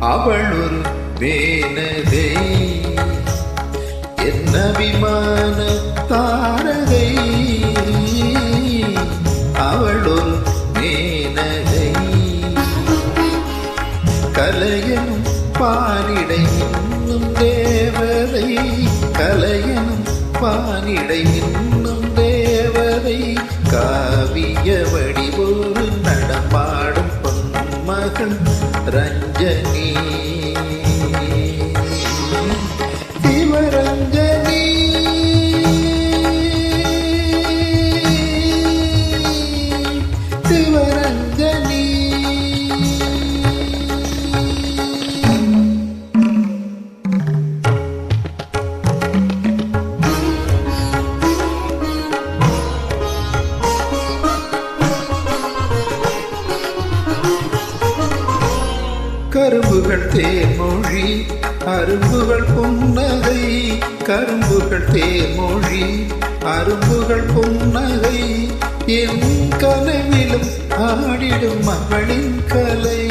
அவள் ஒரு மேனகை என்ன விமான தாரகை? அவள் ஒரு மேனகை கலையனும் பாரிடை இன்னும் தேவதை. கலையனும் பாரிடை இன்னும் தேவதை. காவிய வடிவோடு நடமாடும் பொன்மகன் Ranjani கரும்புகள் தேர்மொழி அரும்புகள் புன்னகை கரும்புகள் தேர்மொழி அரும்புகள் புன்னகை. என் கனவிலும் ஆடிடும் மகளின் கலை.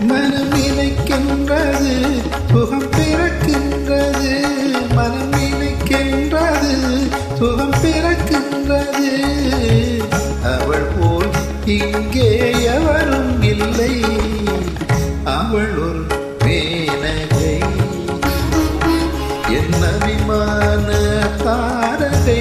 மனம் இணைக்கின்றது சுகம் பிறக்கின்றது. மனம் இணைக்கின்றது சுகம் பிறக்கின்றது. அவள் மேனகை என்ன விமான தாரகை?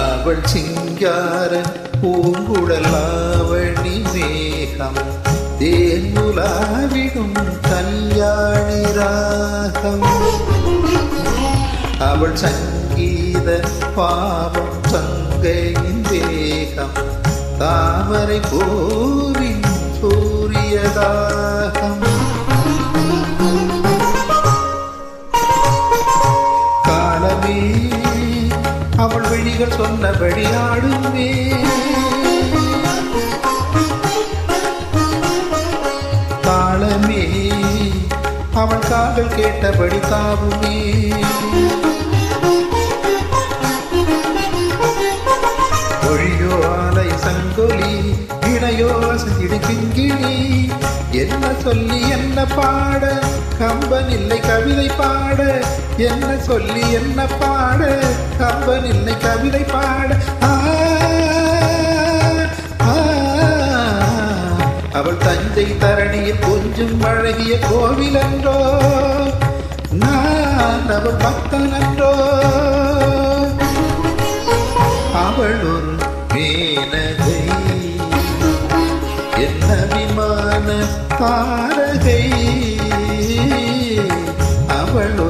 அவள் சிங்கார பூங்குழலாவணி மேகம் தேனுலாவிடும் கல்யாணி ராகம் அவள் சங்கீத பாவம் சங்கையின் வேகம் தாமரை பூவின் சூரியதாகம் அவள் விழிகள் சொன்னபடி ஆடுமே. தாளமே அவள் காதல் கேட்டபடி தாவுமே. ஒழியோ ஆலை சங்கொலி இணையோ அசைந்திடு கிங்கிணி சொல்லி என்ன பாட? கம்பன் இல்லை கவிதை பாட. என்ன சொல்லி என்ன பாட? கம்பன் இல்லை கவிதை பாட. அவள் தஞ்சை தரணியில் கொஞ்சம் அழகிய கோவில் என்றோ நான் அவள் பக்தன் என்றோ. அவள் ஒரு மேன பாரகை அவளோ